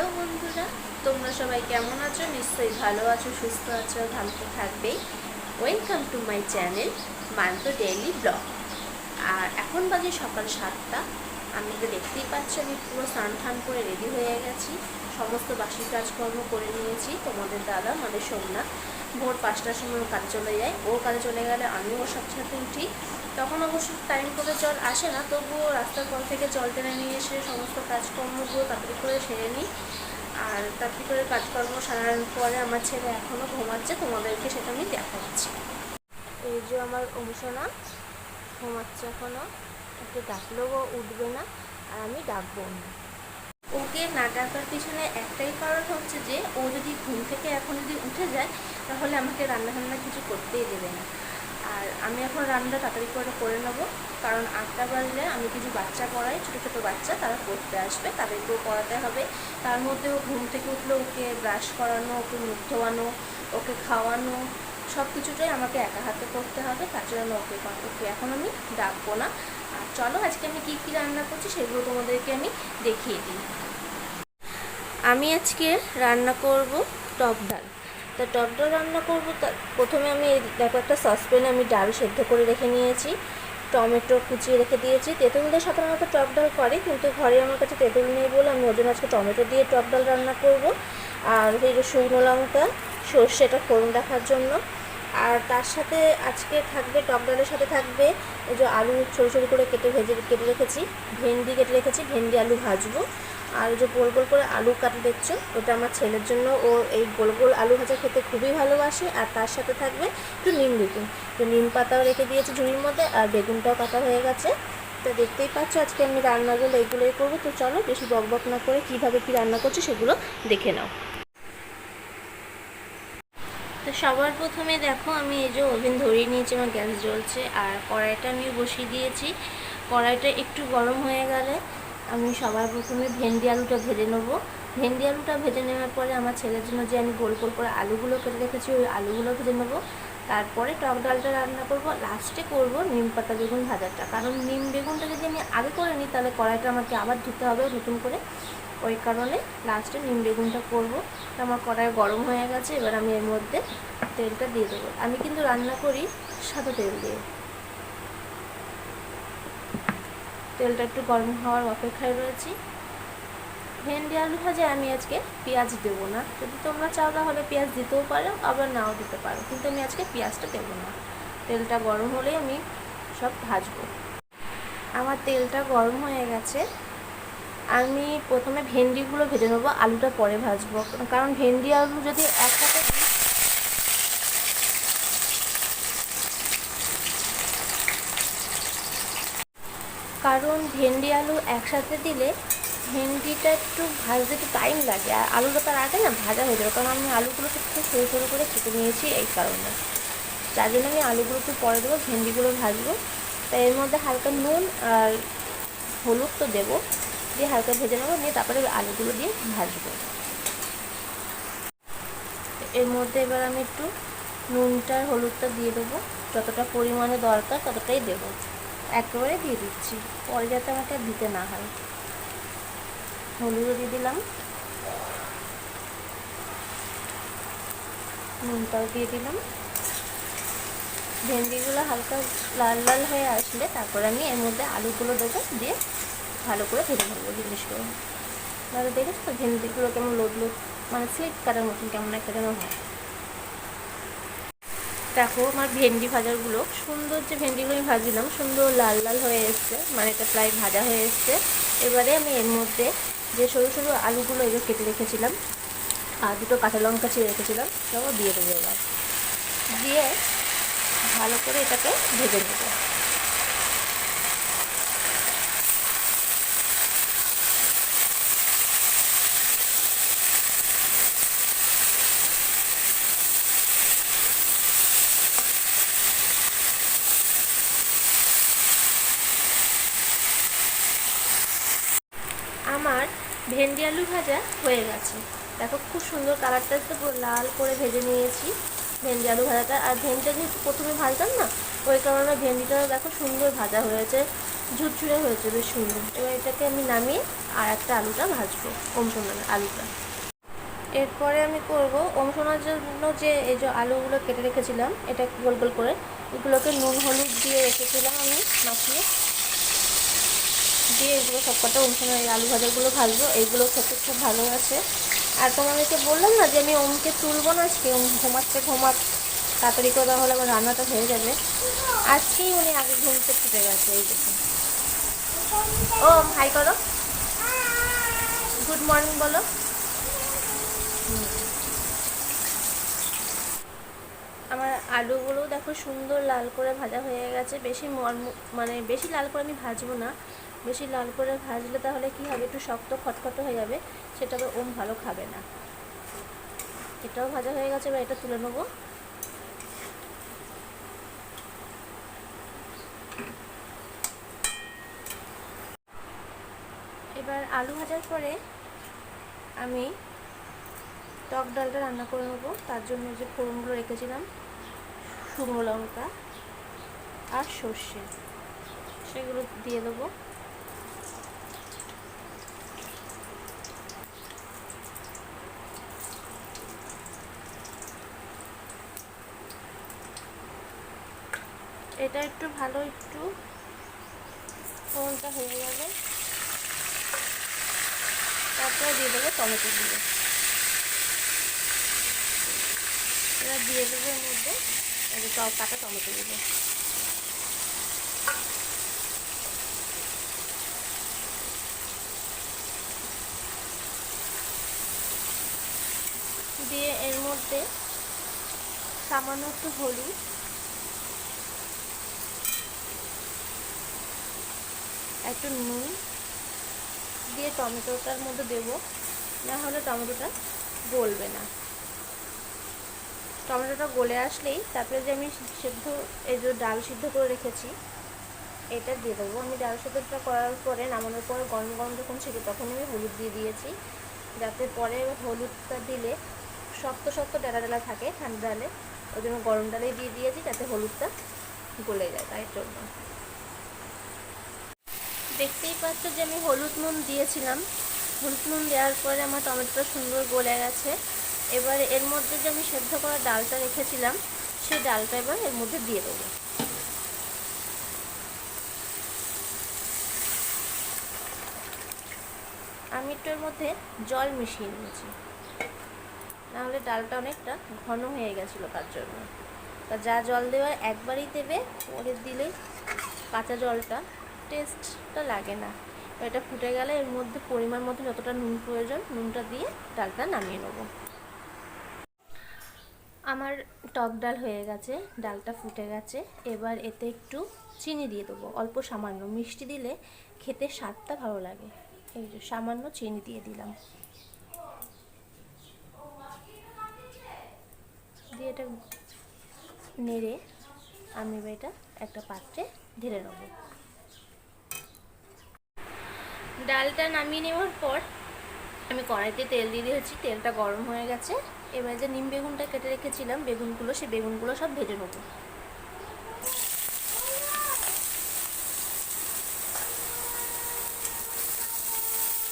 Hello বন্ধুরা, তোমরা সবাই কেমন আছো? নিশ্চয়ই ভালো আছো, সুস্থ আছো, ভালো তো থাকবেই ওয়েলকাম টু মাই চ্যানেল মান্ত ডেইলি ব্লগ আর এখন বাজে সকাল সাতটা। আমি তো দেখতেই পাচ্ছি, আমি পুরো স্নান ঠান করে রেডি হয়ে গেছি। সমস্ত বাসি কাজকর্ম করে নিয়েছি। তোমাদের দাদা, আমাদের সোমনাথ ভোর পাঁচটার সময় ও কাজে চলে যায়। ও কাজে চলে গেলে আমিও ওর সাথে সাথে উঠি। তখন অবশ্য টাইম করে জল আসে না, তবুও রাস্তার কল থেকে জল টেনে নিয়ে এসে সমস্ত কাজকর্মগুলো তাড়াতাড়ি করে সেরে নিই। আর তাড়াতাড়ি করে কাজকর্ম সারানোর পরে আমার ছেলে এখনও ঘুমাচ্ছে, তোমাদেরকে সেটা আমি দেখাচ্ছি। এই যে আমার অনুশোনা ঘুমাচ্ছে এখনও ওকে ডাকলেও উঠবে না, আর আমি ডাকবো না। ওকে না ডাকার পিছনে একটাই কারণ হচ্ছে যে, ও যদি ঘুম থেকে এখন যদি উঠে যায়, তাহলে আমাকে রান্না বান্না কিছু করতেই দেবে না। আর আমি এখন রান্না তাড়াতাড়ি করে করে নেব। কারণ আটটা বাজলে আমি কিছু বাচ্চা পড়াই, ছোটো ছোটো বাচ্চা, তারা পড়তে আসবে, তাদেরকেও পড়াতে হবে। তার মধ্যেও ঘুম থেকে উঠলে ওকে ব্রাশ করানো, ওকে মুখ ধোয়ানো, ওকে খাওয়ানো সব কিছুটাই আমাকে একা হাতে করতে হবে। তার জন্য ওকে ওকে এখন আমি ডাকবো না। আর চলো, আজকে আমি কী কী রান্না করছি সেগুলো তোমাদেরকে আমি দেখিয়ে দিই। আমি আজকে রান্না করব টক ডাল। তা টক ডাল রান্না করব প্রথমে আমি দেখো একটা সসপ্যানে আমি ডাল সেদ্ধ করে রেখে নিয়েছি। টমেটো কুচিয়ে রেখে দিয়েছি। তেঁতুল দিয়ে সাধারণত টক ডাল করে, কিন্তু ঘরে আমার কাছে তেঁতুল নেই বলে আমি ওজন আজকে টমেটো দিয়ে টক ডাল রান্না করব। আর শুকনো লঙ্কা, সর্ষেটা ফোড়ন রাখার জন্য। আর তার সাথে আজকে থাকবে, টক ডালের সাথে থাকবে, এই যে আলু ছোটো ছোটো করে কেটে ভেজে, কেটে রেখেছি, ভেন্ডি কেটে রেখেছি, ভেন্ডি আলু ভাজবো। আর যে গোল গোল করে আলু কাটে দেখছ, ওটা আমার ছেলের জন্য ও এই গোল গোল আলু ভাজা খেতে খুবই ভালোবাসে। আর তার সাথে থাকবে একটু নিম বেগুন তো নিম পাতাও রেখে দিয়েছি ঝুড়ির মধ্যে, আর বেগুনটাও কাটা হয়ে গেছে। তো দেখতেই পাচ্ছ আজকে আমি রান্নাগুলো এগুলোই করব। তো চলো বেশি বক বক না করে কীভাবে কী রান্না করছি সেগুলো দেখে নাও। তো সবার প্রথমে দেখো, আমি এই যে ওভেন ধরিয়ে নিয়েছি, আমার গ্যাস জ্বলছে, আর কড়াইটা আমি বসিয়ে দিয়েছি। কড়াইটা একটু গরম হয়ে গেলে আমি সবার প্রথমে ভেন্ডি আলুটা ভেজে নেব। ভেন্ডি আলুটা ভেজে নেওয়ার পরে আমার ছেলের জন্য যে আমি গোল গোল করে আলুগুলো কেটে রেখেছি, ওই আলুগুলো ভেজে নেব। তারপরে টক ডালটা রান্না করব। লাস্টে করব নিম পাতা বেগুন ভাজাটা। কারণ নিম বেগুনটা যদি আমি আগে করে নিই, তাহলে কড়াইটা আমাকে আবার ধুতে হবে নতুন করে। ওই কারণে লাস্টে নিম বেগুনটা করব। আমার কড়াই গরম হয়ে গেছে, এবার আমি এর মধ্যে তেলটা দিয়ে দেবো। আমি কিন্তু রান্না করি সাদা তেল দিয়ে। তেলটা একটু গরম হওয়ার অপেক্ষায় রয়েছি। ভেন্ডি আলু ভাজে আমি আজকে পেঁয়াজ দেবো না। যদি তোমরা চাও তাহলে পেঁয়াজ দিতেও পারো, আবার নাও দিতে পারো। কিন্তু আমি আজকে পেঁয়াজটা দেবো না। তেলটা গরম হলেই আমি সব ভাজবো। আমার তেলটা গরম হয়ে গেছে। আমি প্রথমে ভেন্ডিগুলো ভেজে নেব, আলুটা পরে ভাজবো। কারণ ভেন্ডি আলু যদি একসাথে কারণ ভেন্ডি আলু একসাথে দিলে ভেন্ডিটা একটু ভাজতে একটু টাইম লাগে। আর আলুটা তার আগে না ভাজা হয়ে যাবে। কারণ আমি আলুগুলোকে একটু সরু সরু করে কেটে নিয়েছি এই কারণে। যার জন্য আমি আলুগুলো একটু পরে দেবো, ভেন্ডিগুলো ভাজবো। তাই এর মধ্যে হালকা নুন আর হলুদ তো দেবো। দিয়ে হালকা ভেজে নেব, নিয়ে তারপরে আলুগুলো দিয়ে ভাজবো। এর মধ্যে এবার আমি একটু নুনটা হলুদটা দিয়ে দেবো। যতটা পরিমাণে দরকার ততটাই দেবো। একেবারে দিয়ে দিচ্ছি। পরে যাতে আমাকে দিতে না হয়। হলুদও দিয়ে দিলাম। নুনটাও দিয়ে দিলাম। ভেন্ডিগুলো হালকা লাল লাল হয়ে আসলে তারপর আমি এর মধ্যে আলুগুলো দেবো দিয়ে ভালো করে ভেজে নেব জিনিসগুলো। তাহলে দেখেছ তো ভেন্ডিগুলো কেমন লোড লোড মানে স্লিপ কাটার মতন কেমন একটা যেন হয়। দেখো আমার ভেন্ডি ভাজারগুলো সুন্দর যে ভেন্ডিগুলো আমি ভাজছিলাম, সুন্দর লাল লাল হয়ে এসছে মানে এটা প্রায় ভাজা হয়ে এসছে। এবারে আমি এর মধ্যে যে সরু সরু আলুগুলো এগুলো কেটে রেখেছিলাম, আর দুটো কাঁচা লঙ্কা ছিঁড়ে রেখেছিলাম সেটাও দিয়ে দেবো এবার। দিয়ে ভালো করে এটাকে ভেজে নেব আমার ভেন্ডি আলু ভাজা হয়ে গেছে। দেখো খুব সুন্দর কালারটা তো লাল করে ভেজে নিয়েছি ভেন্ডি আলু ভাজাটা। আর ভেন্ডিটা যেহেতু প্রথমে ভাজতাম না, ওই কারণে ভেন্ডিটা দেখো সুন্দর ভাজা হয়েছে, ঝুরঝুরে হয়েছে, বেশ সুন্দর। এবার এটাকে আমি নামিয়ে আর একটা আলুটা ভাজবো সোনার আলুটা। এরপরে আমি করব সোনার জন্য যে, এই যে আলুগুলো কেটে রেখেছিলাম, এটা গোল গোল করে, এগুলোকে নুন, হলুদ দিয়ে রেখেছিলাম আমি মাখিয়ে। দিয়ে এগুলো সব কটা ওম এই আলু ভাজাগুলো ভাজবো। এইগুলো খেতে খুব ভালো আছে। আর তোমাদেরকে বললাম না যে আমি ওমকে তুলবো না, আজকে ওম ঘুমাচ্ছে, ঘুমাক। তাড়াতাড়ি করে তাহলে আমার রান্নাটা হয়ে যাবে। আজকেই উনি আগে ঘুমতে ফুটে গেছে, এই দেখুন। ও, হাই করো। গুড মর্নিং বলো। আমার আলুগুলো দেখো সুন্দর লাল করে ভাজা হয়ে গেছে। বেশি মর্ম- মানে বেশি লাল করে আমি ভাজবো না। বেশি লাল করে ভাজলে তাহলে কি হবে? একটু শক্ত খটখট হয়ে যাবে। সেটা আবার ওম ভালো খাবে না। এটাও ভাজা হয়ে গেছে, এবার এটা তুলে নেব। এবার আলু ভাজার পরে আমি টক ডালটা রান্না করে নেব। তার জন্য যে ফোড়নগুলো রেখেছিলাম, শুকনো লঙ্কা আর সর্ষে, সেগুলো দিয়ে দেবো। এটা একটু ভালো একটু। ফোড়নটা হয়ে যাবে তারপরে দিয়ে দেবো টমেটো দিয়ে। এবার দিয়ে দেবো এর মধ্যে কাটা টমেটো দেবো দিয়ে এর মধ্যে সামান্য একটু হলুদ একটু নুন দিয়ে টমেটোটার মধ্যে দেবো। না হলে টমেটোটা গলবে না। টমেটোটা গলে আসলেই তারপরে যে আমি সেদ্ধ, এই যে ডাল সিদ্ধ করে রেখেছি, এটা দিয়ে দেবো। আমি ডাল সিদ্ধটা করার পরে নামানোর পরে গরম গরম যখন ছিল তখন আমি হলুদ দিয়ে দিয়েছি, যাতে পরে হলুদটা দিলে শক্ত শক্ত ডালা ডালা থাকে ঠান্ডা ডালে, ওই জন্য গরম ডালেই দিয়ে দিয়েছি যাতে হলুদটা গলে যায়, তাই জন্য। দেখতেই পাচ্ছ যে আমি হলুদ নুন দিয়েছিলাম। হলুদ নুন দেওয়ার পরে আমার টমেটোটা সুন্দর গলে গেছে। এবার এর মধ্যে যে আমি সেদ্ধ করা ডালটা রেখেছিলাম, সেই ডালটা এবার এর মধ্যে দিয়ে দেবো। আমি একটু মধ্যে জল মিশিয়ে নিয়েছি। নাহলে ডালটা অনেকটা ঘন হয়ে গেছিল তার জন্য। তা যা জল দেওয়ার একবারই দেবে, পরে দিলে কাঁচা জলটা টেস্টটা লাগে না। এটা ফুটে গেলে এর মধ্যে পরিমাণ মতো যতটা নুন প্রয়োজন, নুনটা দিয়ে ডালটা নামিয়ে নেব। আমার টক ডাল হয়ে গেছে, ডালটা ফুটে গেছে। এবার এতে একটু চিনি দিয়ে দেবো, অল্প সামান্য। মিষ্টি দিলে খেতে স্বাদটা ভালো লাগে। এই যে সামান্য চিনি দিয়ে দিলাম। দিয়ে এটা নেড়ে আমি এবার এটা একটা পাত্রে ঢেলে নেব। ডালটা নামিয়ে নেওয়ার পর আমি কড়াইতে তেল দিয়ে দিয়েছি, তেলটা গরম হয়ে গেছে। এবার যে নিম বেগুনটা কেটে রেখেছিলাম, বেগুনগুলো, সেই বেগুনগুলো সব ভেজে নেব।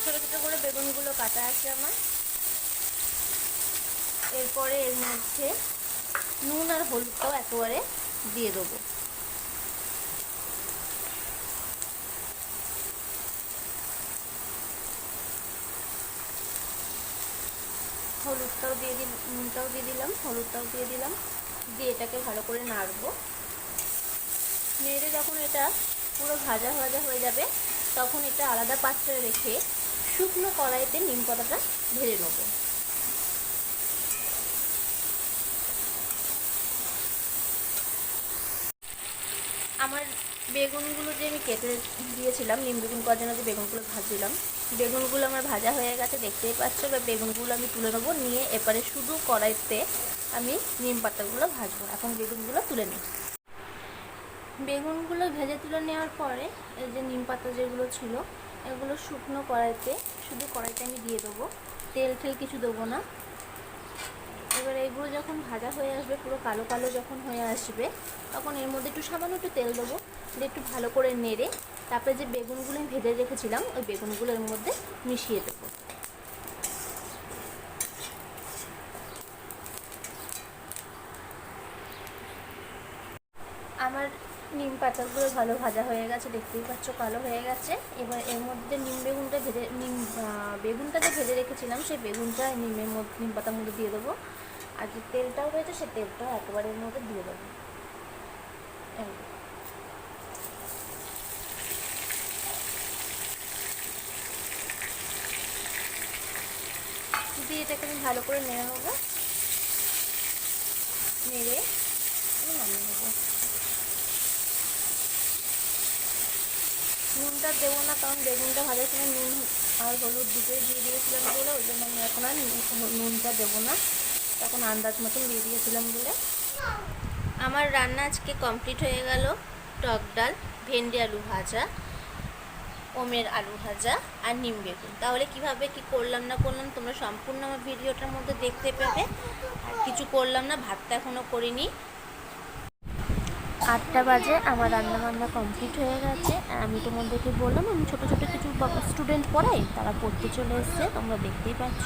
ছোটো ছোটো করে বেগুনগুলো কাটা আছে আমার। এরপরে এর মধ্যে নুন আর হলুদটাও একেবারে দিয়ে দেবো। হলুদটাও দিয়ে দিল, নুনটাও দিয়ে দিলাম, হলুদটাও দিয়ে দিলাম, দিয়ে এটাকে ভালো করে নাড়বো। নেড়ে যখন এটা পুরো ভাজা ভাজা হয়ে যাবে, তখন এটা আলাদা পাত্রে রেখে শুকনো কড়াইতে নিম পাতাটা ঢেলে নেব আমার বেগুনগুলো যে আমি কেটে দিয়েছিলাম, নিম বেগুন করার জন্য যে বেগুনগুলো ভাজছিলাম, বেগুনগুলো আমার ভাজা হয়ে গেছে, দেখতেই পাচ্ছ। এবার বেগুনগুলো আমি তুলে নেব, নিয়ে এবারে শুধু কড়াইতে আমি নিম পাতাগুলো ভাজবো। এখন বেগুনগুলো তুলে নিই। বেগুনগুলো ভেজে তুলে নেওয়ার পরে এই যে নিম পাতা যেগুলো ছিল, এগুলো শুকনো কড়াইতে, শুধু কড়াইতে আমি দিয়ে দেবো। তেল টেল কিছু দেবো না। এবার এইগুলো যখন ভাজা হয়ে আসবে, পুরো কালো কালো যখন হয়ে আসবে, তখন এর মধ্যে একটু সামান্য একটু তেল দেবো, দিয়ে একটু ভালো করে নেড়ে তারপরে যে বেগুনগুলো আমি ভেজে রেখেছিলাম, ওই বেগুনগুলো এর মধ্যে মিশিয়ে দেবো। আমার নিম পাতাগুলো ভালো ভাজা হয়ে গেছে, দেখতেই পাচ্ছ কালো হয়ে গেছে। এবার এর মধ্যে নিম বেগুনটা ভেজে, নিম বেগুনটা যে ভেজে রেখেছিলাম, সেই বেগুনটা নিমের মধ্যে, নিম পাতার মধ্যে দিয়ে দেবো। আর যে তেলটাও রয়েছে, সে তেলটাও একেবারে এর মধ্যে দিয়ে দেবো। দিয়ে এটাকে আমি ভালো করে নেড়ে নেব। নেড়ে নামিয়ে নেব। নুনটা দেবো না, কারণ বেগুনটা ভাজার সময় নুন আর হলুদ দুটোই দিয়ে দিয়েছিলাম বলে, ওই জন্য আমি এখন আর নুনটা দেবো না। তখন আন্দাজ মতন দিয়ে দিয়েছিলাম বলে। আমার রান্না আজকে কমপ্লিট হয়ে গেল। টক ডাল, ভেন্ডি আলু ভাজা, ওমের আলু ভাজা আর নিম বেগুন। তাহলে কীভাবে কি করলাম না করলাম তোমরা সম্পূর্ণ আমার ভিডিওটার মধ্যে দেখতে পাবে। আর কিছু করলাম না, ভাতটা এখনও করিনি। আটটা বাজে, আমার রান্না বান্না কমপ্লিট হয়ে গেছে। আমি তোমাদেরকে বললাম, আমি ছোটো ছোটো কিছু স্টুডেন্ট পড়াই, তারা পড়তে চলে এসছে, তোমরা দেখতেই পাচ্ছ।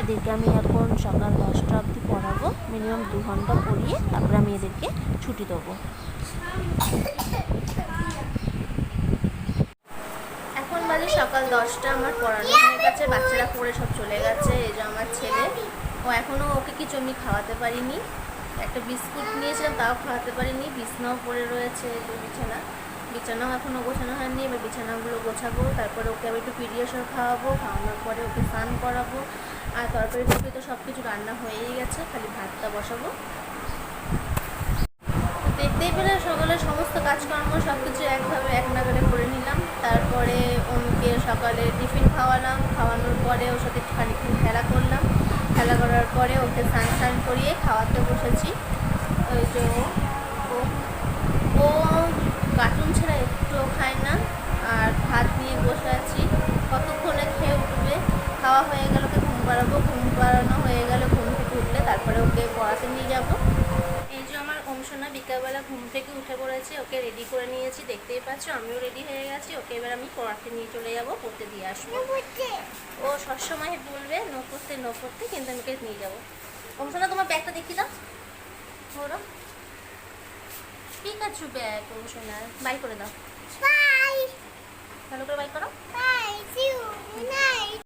এদেরকে আমি এখন সকাল দশটা অবধি পড়াবো মিনিমাম দু ঘণ্টা পড়িয়ে তারপরে আমি এদেরকে ছুটি দেবো। এখন বাজে সকাল দশটা, আমার পড়ানো হয়ে গেছে, বাচ্চারা পড়ে সব চলে গেছে, এই যে আমার ছেলে। ও এখনও ওকে কিছু আমি খাওয়াতে পারিনি। একটা বিস্কুট নিয়েছিলাম, তাও খাওয়াতে পারিনি। বিছনাও পড়ে রয়েছে বিছানা। বিছানাও এখনও গোছানো হয়নি, এবার বিছানাগুলো গোছাবো, তারপরে ওকে আবার একটু পিডিয়াশর খাওয়াবো, খাওয়ানোর পরে ওকে স্নান করাবো। আর তরকারি টুকরি তো সব কিছু রান্না হয়েই গেছে, খালি ভাতটা বসাবো। দেখতেই পেলে সকালে সমস্ত কাজকর্ম সব কিছু একভাবে এক নাগারে করে নিলাম। তারপরে ওকে সকালে টিফিন খাওয়ালাম, খাওয়ানোর পরে ওর সাথে খানিকক্ষণ খেলা করলাম খেলা করার পরে ওকে স্নান স্নান করিয়ে খাওয়াতে বসেছি। ওই যে ও- ও কার্টুন ছাড়া একটুও খায় না, আর ভাত নিয়ে বসে আছি। কতক্ষণে খেয়ে উঠবে? খাওয়া হয়ে গেল ওকে ঘুম পাড়াবো? ঘুম পাড়ানো হয়ে গেলে ঘুম থেকে উঠলে তারপরে ওকে পড়াতে নিয়ে যাব এই যে আমার অংশনা বিকালবেলা ঘুম থেকে উঠে পড়েছি ওকে রেডি করে নিয়েছি দেখতেই পাচ্ছ আমিও রেডি হয়ে গেছি ওকে এবার আমি পড়াতে নিয়ে চলে যাব পড়তে দিয়ে আসব। ও সবসময় বলবে নো করতে নো করতে কিন্তু আমি ওকে নিয়ে যাব। অংশনা তোমার ব্যাগটা দেখিয়ে দাও। ধরো। ঠিক আছে ব্যাগ অংশনা বাই করে দাও. ভালো করে বাই করো। Bye.